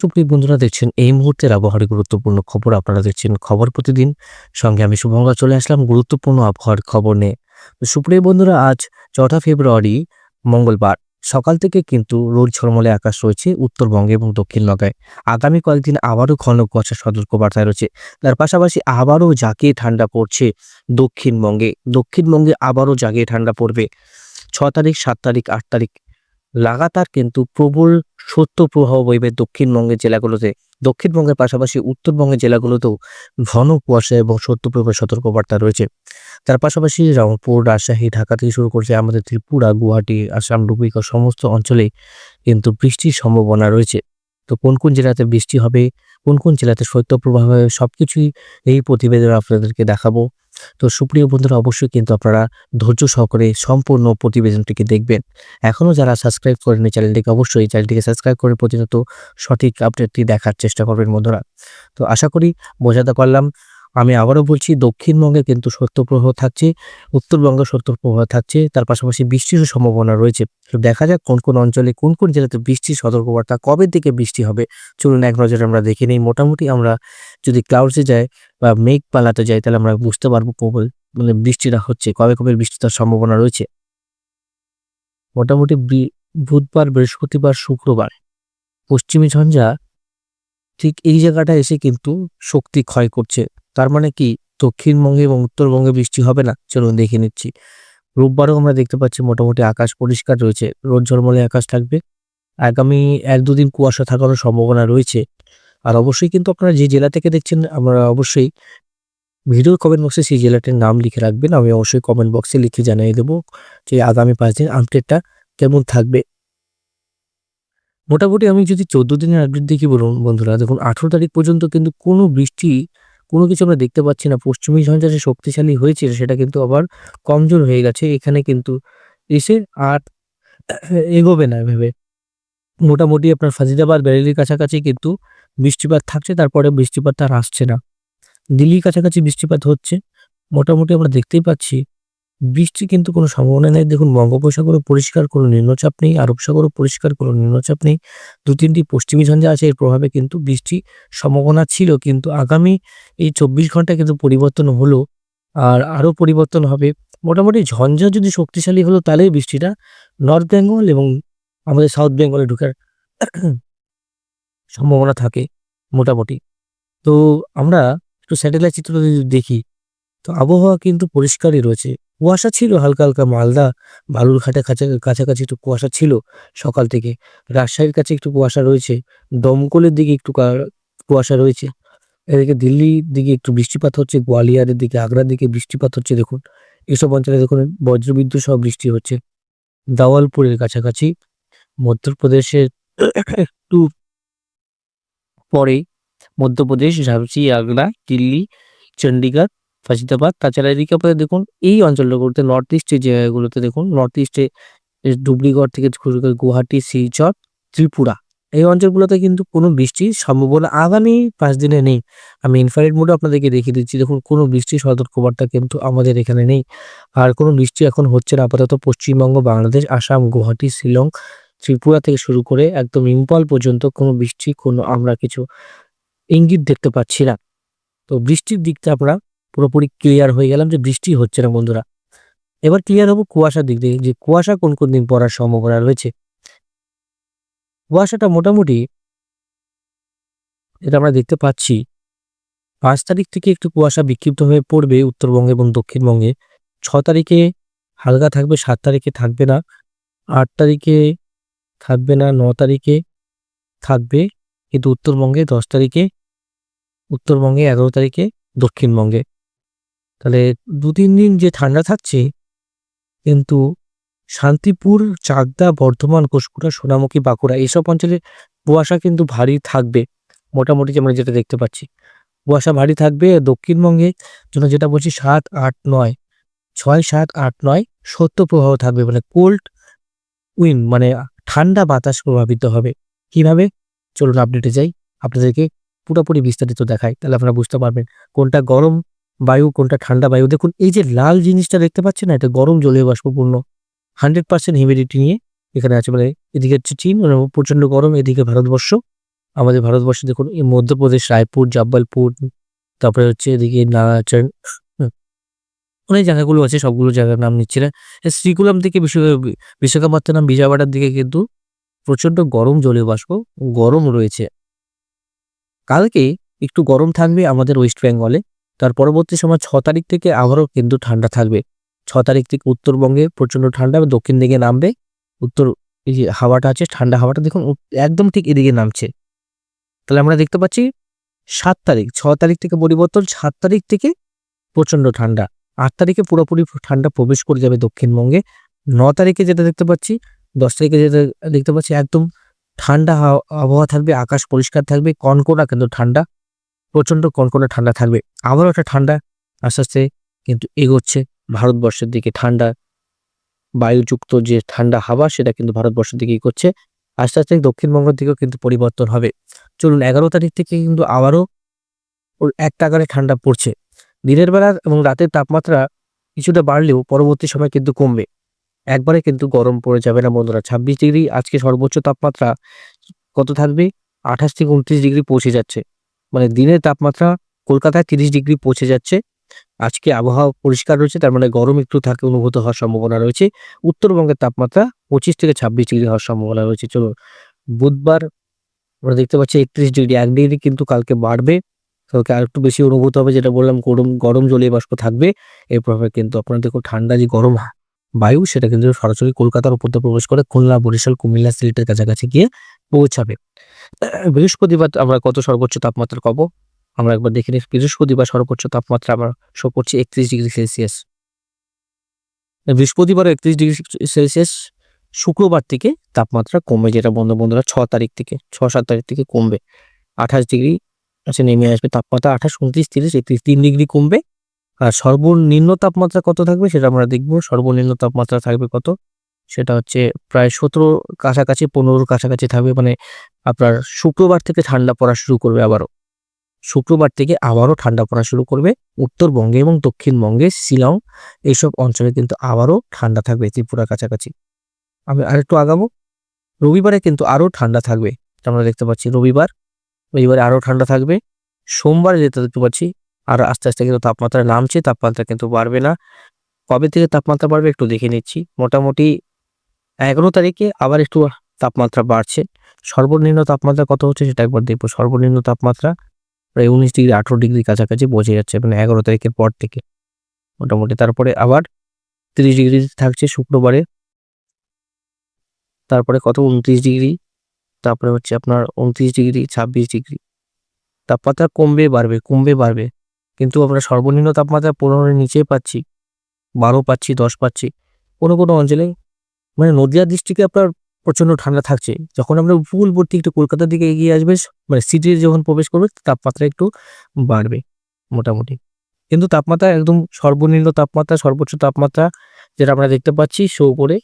সুপ্রিয় বন্ধুরা, দেখছেন এই মুহূর্তের আবহাওয়ার গুরুত্বপূর্ণ খবর। আপনারা দেখছেন খবর প্রতিদিন। সঙ্গে আমি শুভঙ্গা চলে আসলাম গুরুত্বপূর্ণ আবহাওয়ার খবর নিয়ে। সুপ্রিয় বন্ধুরা, আজ চৌঠা ফেব্রুয়ারি, মঙ্গলবার। সকাল থেকে কিন্তু রোদ ঝলমলে আকাশ রয়েছে উত্তরবঙ্গে এবং দক্ষিণবঙ্গে আগামী কয়েকদিন আবারও ঘন কুয়াশা সতর্কবার্তায় রয়েছে। তার পাশাপাশি আবারও জাঁকিয়ে ঠান্ডা পড়ছে দক্ষিণবঙ্গে। দক্ষিণবঙ্গে আবারও জাগিয়ে ঠান্ডা পড়বে। ছ তারিখ, সাত তারিখ, আট তারিখ লাগাতার কিন্তু প্রবল সত্য প্রবাহ বইবে দক্ষিণবঙ্গের জেলাগুলোতে। দক্ষিণবঙ্গের পাশাপাশি উত্তরবঙ্গের জেলাগুলোতেও ঘন কুয়াশা এবং সত্যপ্রবাহ সতর্কবার্তা রয়েছে। তার পাশাপাশি রংপুর, রাজশাহী, ঢাকা থেকে শুরু করছে আমাদের ত্রিপুরা, গুয়াহাটি, আসাম ডুবিকা সমস্ত অঞ্চলে কিন্তু বৃষ্টির সম্ভাবনা রয়েছে। তো কোন কোন জেলাতে বৃষ্টি হবে, কোন কোন জেলাতে শৈত্যপ্রবাহ হবে সব কিছুই এই প্রতিবেদনে আপনাদেরকে দেখাবো। তো সুপ্রিয় বন্ধুরা, অবশ্যই কিন্তু আপনারা ধৈর্য সহকারে সম্পূর্ণ প্রতিবেদনটিকে দেখবেন। এখনও যারা সাবস্ক্রাইব করেনি চ্যানেলটিকে অবশ্যই চ্যানেলটিকে সাবস্ক্রাইব করে প্রতিনিয়ত সঠিক আপডেটটি দেখার চেষ্টা করবেন বন্ধুরা। তো আশা করি বোঝাতে পারলাম। আমি আবারও বলছি, দক্ষিণবঙ্গে কিন্তু সত্যপ্রবাহ থাকছে, উত্তরবঙ্গে সত্যপ্রবাহ থাকছে, তার পাশাপাশি বৃষ্টিরও সম্ভাবনা রয়েছে। দেখা যাক কোন কোন অঞ্চলে, কোন কোন জেলাতে বৃষ্টির সতর্কবার্তা, কবে থেকে বৃষ্টি হবে? চলুন এক নজরে আমরা দেখে নিই। মোটামুটি আমরা যদি ক্লাউডসে যাই বা মেঘ পালাতে যাই, তাহলে আমরা বুঝতে পারব প্রবল মানে বৃষ্টিটা হচ্ছে, কবে কবে বৃষ্টি তার সম্ভাবনা রয়েছে। মোটামুটি বুধবার, বৃহস্পতিবার, শুক্রবার, পশ্চিমী ঝঞ্ঝা ঠিক এই জায়গাটা এসে কিন্তু শক্তি ক্ষয় করছে। তার মানে কি? দক্ষিণবঙ্গে এবং উত্তরবঙ্গে বৃষ্টি হবে না? চলুন দেখে নিচ্ছি। রোববারও আমরা দেখতে পাচ্ছি মোটামুটি আকাশ পরিষ্কার রয়েছে। রোদ ঝলমলে আকাশ থাকবে। আগামী এক দুদিন কুয়াশা থাকারও সম্ভাবনা রয়েছে। আর অবশ্যই কিন্তু আপনারা যে জেলা থেকে দেখছেন, আমরা অবশ্যই ভিডিও কমেন্ট বক্সে সেই জেলাটির নাম লিখে রাখবেন। আমি অবশ্যই কমেন্ট বক্সে লিখে জানিয়ে দেবো যে আগামী পাঁচ দিন আপডেটটা কেমন থাকবে। মোটামুটি আমি যদি চোদ্দ দিনের আপডেট দেখি বলুন বন্ধুরা, দেখুন আঠেরো তারিখ পর্যন্ত কিন্তু কোনো বৃষ্টি কোনো কিছু আমরা দেখতে পাচ্ছি না। পশ্চিমী ঝঞ্ঝা যে শক্তিশালী হয়েছিল সেটা কিন্তু আবার কমজোর হয়ে গেছে। এখানে কিন্তু এসে আর এগোবে না ভেবে মোটামুটি আপনার ফাজিদাবাদ ব্যারেলির কাছাকাছি কিন্তু বৃষ্টিপাত থাকছে তারপরে বৃষ্টিপাত আর আসছে না। দিল্লির কাছাকাছি বৃষ্টিপাত হচ্ছে। মোটামুটি আমরা দেখতেই পাচ্ছি বৃষ্টি কিন্তু কোনো সম্ভাবনা নেই। দেখুন বঙ্গোপসাগরও পরিষ্কার কোনো নিম্নচাপ নেই আরব সাগরও পরিষ্কার কোনো নিম্নচাপ নেই। দু তিনটি পশ্চিমী ঝঞ্ঝা আছে, এর প্রভাবে কিন্তু বৃষ্টি সম্ভাবনা ছিল, কিন্তু আগামী এই চব্বিশ ঘণ্টা কিন্তু পরিবর্তন হলো আর আরও পরিবর্তন হবে। মোটামুটি ঝঞ্ঝা যদি শক্তিশালী হলো তাহলেই বৃষ্টিটা নর্থ বেঙ্গল এবং আমাদের সাউথ বেঙ্গলে ঢুকার সম্ভাবনা থাকে মোটামুটি। তো আমরা একটু স্যাটেলাইট চিত্র যদি দেখি, তো আবহাওয়া কিন্তু পরিষ্কারই রয়েছে। কুয়াশা ছিল, হালকা হালকা মালদা বালুরঘাটের কাছে, কাছাকাছি একটু কুয়াশা ছিল সকাল থেকে। রাজশাহীর কাছে একটু কুয়াশা রয়েছে, দমকলের দিকে একটু কুয়াশা রয়েছে। এদিকে দিল্লির দিকে একটু বৃষ্টিপাত হচ্ছে, গোয়ালিয়রের দিকে, আগ্রার দিকে বৃষ্টিপাত হচ্ছে, দেখুন। এসব অঞ্চলে দেখুন, বজ্রবিদ্যুৎ সহ বৃষ্টি হচ্ছে। দাওয়ালপুরের কাছাকাছি, মধ্যপ্রদেশের একটু পরেই মধ্যপ্রদেশ, ঝাঁসি, আগ্রা, দিল্লি চণ্ডীগড় ফাজিদাবাদ। তাছাড়া এদিকে আপনাদের দেখুন, এই অঞ্চলগুলোতে নর্থ ইস্টের জায়গাগুলোতে দেখুন নর্থ ইস্টে ডুবলিগড় থেকে শুরু করে গুয়াহাটি, শিলচর, ত্রিপুরা, এই অঞ্চলগুলোতে কিন্তু কোনো বৃষ্টির সম্ভাবনা আগামী পাঁচ দিনে নেই। আমি ইনফ্রারেড মোডে আপনাদেরকে দেখিয়ে দিচ্ছি, দেখুন কোনো বৃষ্টির সতর্কবার্তা কিন্তু আমাদের এখানে নেই। আর কোনো বৃষ্টি এখন হচ্ছে না, আপাতত পশ্চিমবঙ্গ, বাংলাদেশ, আসাম, গুয়াহাটি, শিলং, ত্রিপুরা থেকে শুরু করে একদম ইম্পল পর্যন্ত কোনো বৃষ্টি, কোনো আমরা কিছু ইঙ্গিত দেখতে পাচ্ছি না। তো বৃষ্টির দিকটা আমরা পুরোপুরি ক্লিয়ার হয়ে গেলাম যে বৃষ্টি হচ্ছে না বন্ধুরা। এবার ক্লিয়ার হব কুয়াশার দিক দিয়ে। যে কুয়াশা কোন কোন দিন পড়ার সম্ভাবনা রয়েছে? কুয়াশাটা মোটামুটি যেটা আমরা দেখতে পাচ্ছি, পাঁচ তারিখ থেকে একটু কুয়াশা বিক্ষিপ্ত হয়ে পড়বে উত্তরবঙ্গে এবং দক্ষিণবঙ্গে। ছ তারিখে হালকা থাকবে, সাত তারিখে থাকবে না। আট তারিখে থাকবে না, ন তারিখে থাকবে, কিন্তু উত্তরবঙ্গে দশ তারিখে, উত্তরবঙ্গে এগারো তারিখে দক্ষিণবঙ্গে। তাহলে দু তিন দিন যে ঠান্ডা থাকছে, কিন্তু শান্তিপুর, চাকদা, বর্ধমান কুশকুড়া সোনামুখী, বাঁকুড়া এইসব অঞ্চলে কুয়াশা কিন্তু ভারী থাকবে। মোটামুটি আমরা যেটা দেখতে পাচ্ছি। কুয়াশা ভারী থাকবে দক্ষিণবঙ্গে, জন্য যেটা বলছি সাত, আট, নয়, ছয়, সাত, আট, নয়, সত্য প্রবাহ থাকবে। মানে কোল্ড উইন মানে ঠান্ডা বাতাস প্রভাবিত হবে। কীভাবে? চলুন আপডেটে যাই। আপনাদেরকে পুরোপুরি বিস্তারিত দেখায় তাহলে আপনারা বুঝতে পারবেন কোনটা গরম বায়ু, কোনটা ঠান্ডা বায়ু। দেখুন, এই যে লাল জিনিসটা দেখতে পাচ্ছেন না, এটা গরম জলীয় বাষ্পপূর্ণ। হান্ড্রেড পার্সেন্ট হিউমিডিটি নিয়ে এখানে আছে মানে এদিকে হচ্ছে চীন মানে প্রচণ্ড গরম, এদিকে ভারতবর্ষ। আমাদের ভারতবর্ষে দেখুন, এই মধ্যপ্রদেশ, রায়পুর, জব্বলপুর, তারপরে হচ্ছে এদিকে নাচন অনেক জায়গাগুলো আছে, সবগুলো জায়গার নাম নিচ্ছি না। শ্রীকুলাম থেকে বিশ্ব বিশাখাপত্তনম, বিজয়বাড়ার দিকে কিন্তু প্রচণ্ড গরম জলীয় বাষ্প, গরম রয়েছে। কালকে একটু গরম থাকবে আমাদের ওয়েস্ট বেঙ্গলে। তার পরবর্তী সময় ছ তারিখ থেকে আবারও কিন্তু ঠান্ডা থাকবে। ছ তারিখ থেকে উত্তরবঙ্গে প্রচণ্ড ঠান্ডা এবং দক্ষিণ দিকে নামবে। উত্তর এই যে হাওয়াটা আছে, ঠান্ডা হাওয়াটা দেখুন একদম ঠিক এদিকে নামছে। তাহলে আমরা দেখতে পাচ্ছি সাত তারিখ, ছ তারিখ থেকে পরিবর্তন, সাত তারিখ থেকে প্রচণ্ড ঠান্ডা। আট তারিখে পুরোপুরি ঠান্ডা প্রবেশ করে যাবে দক্ষিণবঙ্গে। ন তারিখে যেটা দেখতে পাচ্ছি, দশ তারিখে যেটা দেখতে পাচ্ছি, একদম ঠান্ডা হাওয়া- আবহাওয়া থাকবে, আকাশ পরিষ্কার থাকবে, কনকনা কিন্তু ঠান্ডা। প্রচণ্ড কনকনে ঠান্ডা থাকবে। আবারও একটা ঠান্ডা আস্তে আস্তে কিন্তু এগোচ্ছে। ভারতবর্ষের দিকে ঠান্ডা, বায়ুযুক্ত যে ঠান্ডা হাওয়া, সেটা কিন্তু ভারতবর্ষের দিকে এগোচ্ছে। আস্তে আস্তে দক্ষিণবঙ্গের দিকেও কিন্তু পরিবর্তন হবে। চলুন, এগারো তারিখ থেকে কিন্তু আবারও এক টাকারে ঠান্ডা পড়ছে। দিনের বেলা এবং রাতের তাপমাত্রা কিছুটা বাড়লেও পরবর্তী সময় কিন্তু কমবে। একবারে কিন্তু গরম পড়ে যাবে না বন্ধুরা। ছাব্বিশ ডিগ্রি আজকে সর্বোচ্চ তাপমাত্রা কত থাকবে? আঠাশ থেকে উনত্রিশ ডিগ্রি পৌঁছে যাচ্ছে। মানে দিনের তাপমাত্রা কলকাতায় তিরিশ ডিগ্রি পৌঁছে যাচ্ছে। আজকে আবহাওয়া পরিষ্কার রয়েছে, তার মানে গরম একটু থাকে অনুভূত হওয়ার সম্ভাবনা রয়েছে। উত্তরবঙ্গের তাপমাত্রা পঁচিশ থেকে ছাব্বিশ ডিগ্রি হওয়ার সম্ভাবনা রয়েছে। চলো বুধবার আমরা দেখতে পাচ্ছি একত্রিশ ডিগ্রি এক ডিগ্রি কিন্তু কালকে বাড়বে। কালকে আর একটু বেশি অনুভূত হবে, যেটা বললাম, গরম গরম জলীয় বাষ্প থাকবে। এর প্রভাবে কিন্তু আপনার দেখুন, ঠান্ডা যে গরম বায়ু, সেটা কিন্তু সরাসরি কলকাতার উপর প্রবেশ করে খুলনা, বরিশাল, কুমিল্লা, সিলেটের কাছাকাছি গিয়ে পৌঁছাবে। বৃহস্পতিবার আমরা কত সর্বোচ্চ তাপমাত্রা কব আমরা একবার দেখে নিই। বৃহস্পতিবার সর্বোচ্চ তাপমাত্রা আমরা শো করছি একত্রিশ ডিগ্রি সেলসিয়াস। বৃহস্পতিবার একত্রিশ ডিগ্রি সেলসিয়াস, শুক্রবার থেকে তাপমাত্রা কমবে যেটা বন্ধু বন্ধুরা ছ তারিখ থেকে, ছ সাত তারিখ থেকে কমবে। আঠাশ ডিগ্রি আছে নেমে আসবে তাপমাত্রা আঠাশ, উনত্রিশ, তিরিশ, একত্রিশ, তিন ডিগ্রি কমবে। আর সর্বনিম্ন তাপমাত্রা কত থাকবে সেটা আমরা দেখব। সর্বনিম্ন তাপমাত্রা থাকবে কত? সেটা হচ্ছে প্রায় সতেরো কাছাকাছি, পনেরোর কাছাকাছি থাকবে। মানে আপনার শুক্রবার থেকে ঠান্ডা পড়া শুরু করবে আবারও। শুক্রবার থেকে আবারও ঠান্ডা পড়া শুরু করবে উত্তরবঙ্গে এবং দক্ষিণবঙ্গে। শিলং এইসব অঞ্চলে কিন্তু আবারও ঠান্ডা থাকবে ত্রিপুরার কাছাকাছি। আমি আরেকটু আগাবো। রবিবারে কিন্তু আরও ঠান্ডা থাকবে। আমরা দেখতে পাচ্ছি রবিবার, রবিবারে আরও ঠান্ডা থাকবে। সোমবারে যেটা দেখতে পাচ্ছি, আর আস্তে আস্তে কিন্তু তাপমাত্রা নামছে, তাপমাত্রা কিন্তু বাড়বে না। কবে থেকে তাপমাত্রা বাড়বে একটু দেখে নিচ্ছি। মোটামুটি এগারো তারিখে আবার একটু তাপমাত্রা বাড়ছে। সর্বনিম্ন তাপমাত্রা কত হচ্ছে সেটা একবার দেখব। সর্বনিম্ন তাপমাত্রা প্রায় উনিশ ডিগ্রি, আঠেরো ডিগ্রি কাছাকাছি পৌঁছে যাচ্ছে মানে এগারো তারিখের পর থেকে। মোটামুটি তারপরে আবার তিরিশ ডিগ্রি থাকছে শুক্রবারে। তারপরে কত? উনত্রিশ ডিগ্রি। তারপরে হচ্ছে আপনার উনত্রিশ ডিগ্রি, ছাব্বিশ ডিগ্রি। তাপমাত্রা কমবে, বাড়বে কমবে, বাড়বে। কিন্তু আমরা সর্বনিম্ন তাপমাত্রা পনেরোর নিচে পাচ্ছি, বারো পাচ্ছি, দশ পাচ্ছি। কোনো কোনো অঞ্চলে মানে নদিয়া ডিস্ট্রিক্টে আপনার প্রচণ্ড ঠান্ডা থাকছে। যখন আমরা উপকূলবর্তী একটু কলকাতার দিকে এগিয়ে আসবে মানে সিটিতে যখন প্রবেশ করবে, তাপমাত্রা একটু বাড়বে, মোটামুটি। কিন্তু তাপমাত্রা একদম সর্বনিম্ন তাপমাত্রা, সর্বোচ্চ তাপমাত্রা যেটা আমরা দেখতে পাচ্ছি শো করে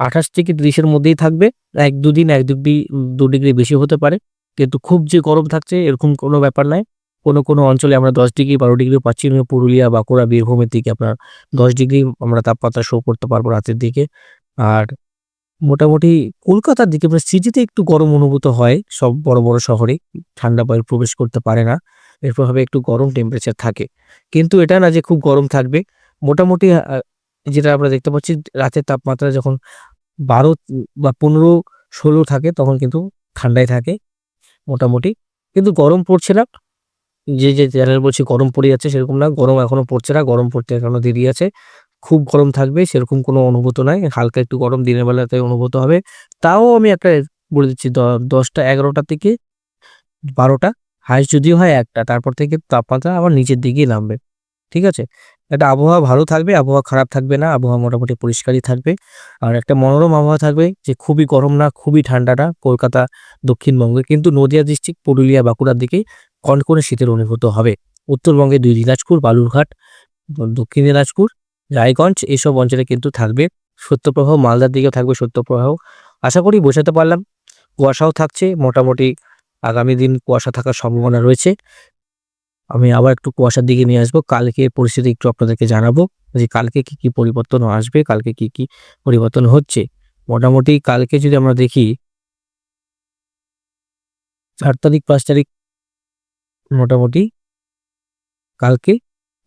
আঠাশ থেকে তিরিশের মধ্যেই থাকবে। এক দুদিন, এক ডিগ্রি, দু ডিগ্রি বেশি হতে পারে। কিন্তু খুব যে গরম থাকছে, এরকম কোনো ব্যাপার নাই। কোনো কোনো অঞ্চলে আমরা দশ ডিগ্রি, বারো ডিগ্রি পাচ্ছি পুরুলিয়া, বাঁকুড়া, বীরভূমের দিকে আপনার দশ ডিগ্রি আমরা তাপমাত্রা শো করতে পারব রাতের দিকে। আর মোটামুটি কলকাতার দিকে মানে সিটিতে একটু গরম অনুভূত হয় সব বড় বড় শহরে। ঠান্ডা বায়ু প্রবেশ করতে পারে না। এর প্রভাবে একটু গরম টেম্পারেচার থাকে। কিন্তু এটা না যে খুব গরম থাকবে। মোটামুটি যেটা আমরা দেখতে পাচ্ছি, রাতের তাপমাত্রা যখন বারো বা পনেরো, ষোলো থাকে, তখন কিন্তু ঠান্ডায় থাকে মোটামুটি। কিন্তু গরম পড়ছে না। যে যে চ্যানেল বলছি, গরম পড়ে যাচ্ছে সেরকম না। গরম এখনও পড়ছে না। গরম পড়তে এখনও দেরি আছে। খুব গরম থাকবে, সেরকম কোনো অনুভূত নাই। হালকা একটু গরম, দিনের বেলাতে অনুভূত হবে। তাও আমি একটা বলে দিচ্ছি দশটা এগারোটা থেকে বারোটা, হাইস্ট যদিও হয় একটা, তারপর থেকে তাপমাত্রা আবার নিচের দিকেই নামবে। ঠিক আছে? একটা আবহাওয়া ভালো থাকবে, আবহাওয়া খারাপ থাকবে না, আবহাওয়া মোটামুটি পরিষ্কারই থাকবে। আর একটা মনোরম আবহাওয়া থাকবে, যে খুবই গরম না, খুবই ঠান্ডা না, কলকাতা, দক্ষিণবঙ্গে, কিন্তু নদিয়া ডিস্ট্রিক্ট, পুরুলিয়া, বাঁকুড়ার দিকে কনকনে শীতের অনুভূত হবে। উত্তরবঙ্গে দুই দিনাজপুর, বালুরঘাট, দক্ষিণ দিনাজপুর রায়গঞ্জ এইসব অঞ্চলে কিন্তু থাকবে সত্যপ্রবাহ, মালদার দিকেও থাকবে সত্যপ্রবাহ। আশা করি বোঝাতে পারলাম, কুয়াশাও থাকছে, মোটামুটি আগামী দিন কুয়াশা থাকার সম্ভাবনা রয়েছে। আমি আবার একটু কুয়াশার দিকে নিয়ে আসব কালকে পরিস্থিতি একটু আপনাদেরকে জানাব যে কালকে কি কি পরিবর্তন আসবে, কালকে কি কি পরিবর্তন হচ্ছে। মোটামুটি কালকে যদি আমরা দেখি চার তারিখ, পাঁচ তারিখ, মোটামুটি কালকে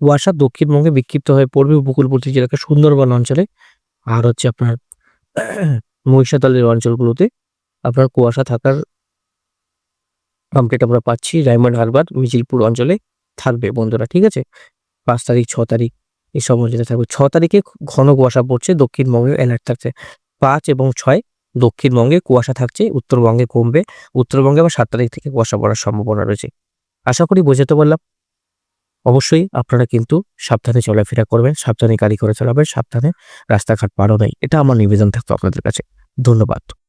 কুয়াশা দক্ষিণবঙ্গে বিক্ষিপ্ত হয়ে পড়বে উপকূলবর্তী জেলাকে সুন্দরবন অঞ্চলে আর হচ্ছে আপনার মহিষাদলের অঞ্চলগুলোতে আপনার কুয়াশা থাকার আপডেট আমরা পাচ্ছি। ডায়মন্ড হারবার মিছিলপুর অঞ্চলে থাকবে বন্ধুরা, ঠিক আছে? পাঁচ তারিখ, ছ তারিখ এসব অঞ্চলে থাকবে। ছ তারিখে ঘন কুয়াশা পড়ছে, দক্ষিণবঙ্গে অ্যালার্ট থাকছে। পাঁচ এবং ছয়, দক্ষিণবঙ্গে কুয়াশা থাকছে, উত্তরবঙ্গে কমবে। উত্তরবঙ্গে আবার সাত তারিখ থেকে কুয়াশা পড়ার সম্ভাবনা রয়েছে। আশা করি বোঝাতে পারলাম। অবশ্যই আপনারা কিন্তু সাবধানে চলাফেরা করবেন, সাবধানে গাড়ি করে চালাবেন, সাবধানে রাস্তাঘাট পারো নেই এটা আমার নিবেদন থাকতো আপনাদের কাছে। ধন্যবাদ।